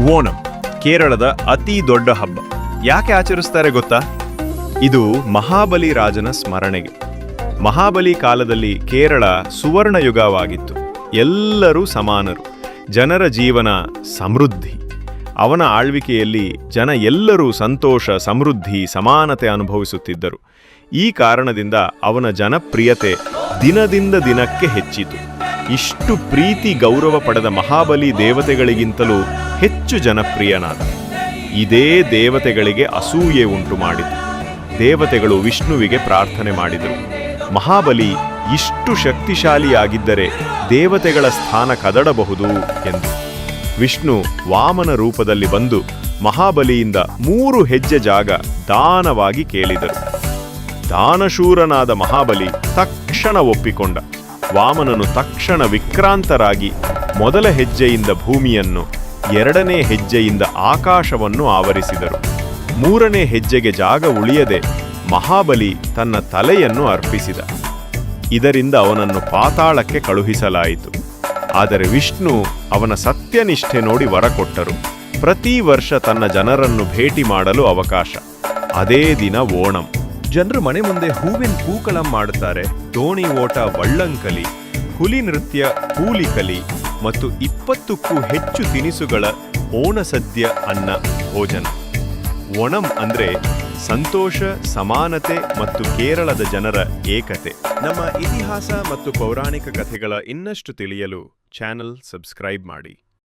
ಓಣಂ, ಕೇರಳದ ಅತಿ ದೊಡ್ಡ ಹಬ್ಬ. ಯಾಕೆ ಆಚರಿಸ್ತಾರೆ ಗೊತ್ತಾ? ಇದು ಮಹಾಬಲಿ ರಾಜನ ಸ್ಮರಣೆಗೆ. ಮಹಾಬಲಿ ಕಾಲದಲ್ಲಿ ಕೇರಳ ಸುವರ್ಣ ಯುಗವಾಗಿತ್ತು ಎಲ್ಲರೂ ಸಮಾನರು. ಜನರ ಜೀವನ ಸಮೃದ್ಧಿ. ಅವನ ಆಳ್ವಿಕೆಯಲ್ಲಿ ಜನ ಎಲ್ಲರೂ ಸಂತೋಷ, ಸಮೃದ್ಧಿ, ಸಮಾನತೆ ಅನುಭವಿಸುತ್ತಿದ್ದರು. ಈ ಕಾರಣದಿಂದ ಅವನ ಜನಪ್ರಿಯತೆ ದಿನದಿಂದ ದಿನಕ್ಕೆ ಹೆಚ್ಚಿತು. ಇಷ್ಟು ಪ್ರೀತಿ ಗೌರವ ಪಡೆದ ಮಹಾಬಲಿ ದೇವತೆಗಳಿಗಿಂತಲೂ ಹೆಚ್ಚು ಜನಪ್ರಿಯನಾದ. ಇದೇ ದೇವತೆಗಳಿಗೆ ಅಸೂಯೆ ಉಂಟು ಮಾಡಿತು. ದೇವತೆಗಳು ವಿಷ್ಣುವಿಗೆ ಪ್ರಾರ್ಥನೆ ಮಾಡಿದರು. ಮಹಾಬಲಿ ಇಷ್ಟು ಶಕ್ತಿಶಾಲಿಯಾಗಿದ್ದರೆ ದೇವತೆಗಳ ಸ್ಥಾನ ಕದಡಬಹುದು ಎಂದು. ವಿಷ್ಣು ವಾಮನ ರೂಪದಲ್ಲಿ ಬಂದು ಮಹಾಬಲಿಯಿಂದ ಮೂರು ಹೆಜ್ಜೆ ಜಾಗ ದಾನವಾಗಿ ಕೇಳಿದರು. ದಾನಶೂರನಾದ ಮಹಾಬಲಿ ತಕ್ಷಣ ಒಪ್ಪಿಕೊಂಡ. ವಾಮನನು ತಕ್ಷಣ ವಿಕ್ರಾಂತರಾಗಿ ಮೊದಲ ಹೆಜ್ಜೆಯಿಂದ ಭೂಮಿಯನ್ನು, ಎರಡನೇ ಹೆಜ್ಜೆಯಿಂದ ಆಕಾಶವನ್ನು ಆವರಿಸಿದರು. ಮೂರನೇ ಹೆಜ್ಜೆಗೆ ಜಾಗ ಉಳಿಯದೆ ಮಹಾಬಲಿ ತನ್ನ ತಲೆಯನ್ನು ಅರ್ಪಿಸಿದ. ಇದರಿಂದ ಅವನನ್ನು ಪಾತಾಳಕ್ಕೆ ಕಳುಹಿಸಲಾಯಿತು. ಆದರೆ ವಿಷ್ಣು ಅವನ ಸತ್ಯನಿಷ್ಠೆ ನೋಡಿ ವರ ಕೊಟ್ಟರು ಪ್ರತಿ ವರ್ಷ ತನ್ನ ಜನರನ್ನು ಭೇಟಿ ಮಾಡಲು ಅವಕಾಶ. ಅದೇ ದಿನ ಓಣಂ. ಜನರು ಮನೆ ಮುಂದೆ ಹೂವಿನ ಹೂಕಳ ಮಾಡುತ್ತಾರೆ. ದೋಣಿ ಓಟ ವಳ್ಳಂಕಲಿ ಹುಲಿ ನೃತ್ಯ ಕೂಲಿಕಲಿ ಮತ್ತು ಇಪ್ಪತ್ತಕ್ಕೂ ಹೆಚ್ಚು ತಿನಿಸುಗಳ ಓಣಸದ್ಯ ಅನ್ನ ಭೋಜನ. ಓಣಂ ಅಂದ್ರೆ ಸಂತೋಷ, ಸಮಾನತೆ ಮತ್ತು ಕೇರಳದ ಜನರ ಏಕತೆ. ನಮ್ಮ ಇತಿಹಾಸ ಮತ್ತು ಪೌರಾಣಿಕ ಕಥೆಗಳ ಇನ್ನಷ್ಟು ತಿಳಿಯಲು ಚಾನೆಲ್ ಸಬ್ಸ್ಕ್ರೈಬ್ ಮಾಡಿ.